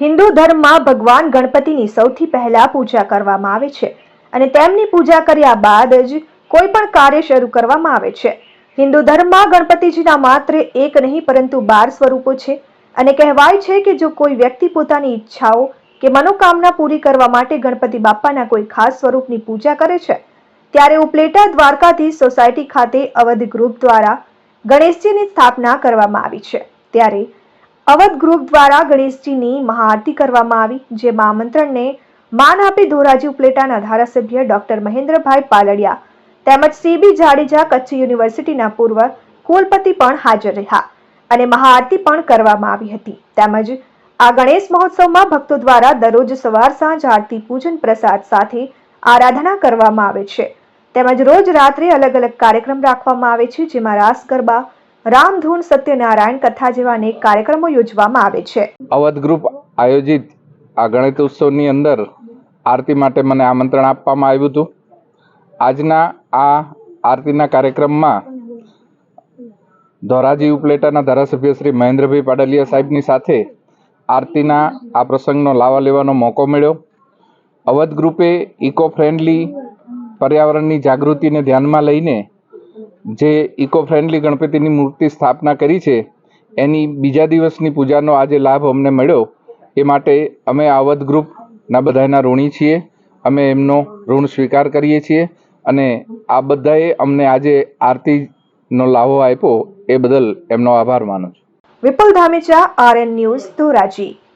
હિન્દુ ધર્મમાં ભગવાન ગણપતિની સૌથી પહેલા પૂજા કરવામાં આવે છે અને તેમની પૂજા કર્યા બાદ જ કોઈ પણ કાર્ય શરૂ કરવામાં આવે છે. હિન્દુ ધર્મમાં ગણપતિજીના માત્ર એક નહીં, પરંતુ બાર સ્વરૂપો છે અને કહેવાય છે કે જો કોઈ વ્યક્તિ પોતાની ઈચ્છાઓ કે મનોકામના પૂરી કરવા માટે ગણપતિ બાપાના કોઈ ખાસ સ્વરૂપની પૂજા કરે છે, ત્યારે ઉપલેટા દ્વારકાથી સોસાયટી ખાતે અવધ ગ્રુપ દ્વારા ગણેશજીની સ્થાપના કરવામાં આવી છે. ત્યારે અવધ ગ્રુપ દ્વારા ગણેશજીની મહાઆરતી કરવામાં આવી જેમાં આમંત્રણને માન આપી ધોરાજી ઉપલેટાના ધારાસભ્ય ડોક્ટર મહેન્દ્રભાઈ પાલડિયા તેમજ સીબી જાડેજા કચ્છ યુનિવર્સિટીના પૂર્વ કુલપતિ પણ હાજર રહ્યા અને મહાઆરતી પણ કરવામાં આવી હતી. તેમજ આ ગણેશ મહોત્સવમાં ભક્તો દ્વારા દરરોજ સવાર સાંજ આરતી, પૂજન પ્રસાદ સાથે આરાધના કરવામાં આવે છે. તેમજ રોજ રાત્રે અલગ અલગ કાર્યક્રમ રાખવામાં આવે છે, જેમાં રાસ ગરબા રામધૂન સત્યનારાયણ કથા જેવા અનેક કાર્યક્રમો યોજવામાં આવે છે. અવધ ગ્રુપ આયોજિત આ ગણિત ઉત્સવની અંદર આરતી માટે મને આમંત્રણ આપવામાં આવ્યું હતું. આજના આ આરતીના કાર્યક્રમમાં ધોરાજી ઉપલેટાના ધારાસભ્ય શ્રી મહેન્દ્રભાઈ પાડલિયા સાહેબની સાથે આરતીના આ પ્રસંગનો લાવા લેવાનો મોકો મળ્યો. અવધ ગ્રુપે ઇકો ફ્રેન્ડલી પર્યાવરણની જાગૃતિને ધ્યાનમાં લઈને જે ઇકો ફ્રેન્ડલી ગણપતિની મૂર્તિ સ્થાપના કરી છે, એની બીજા દિવસની પૂજાનો આજે લાભ અમને મળ્યો. એ માટે અમે આ ગ્રુપના બધાના ઋણી છીએ. અમે એમનો ઋણ સ્વીકાર કરીએ છીએ અને આ બધાએ અમને આજે આરતીનો લાભો આપ્યો. એ બદલ એમનો આભાર માનું છું. Vipul Dhamecha RN news Dhoraji.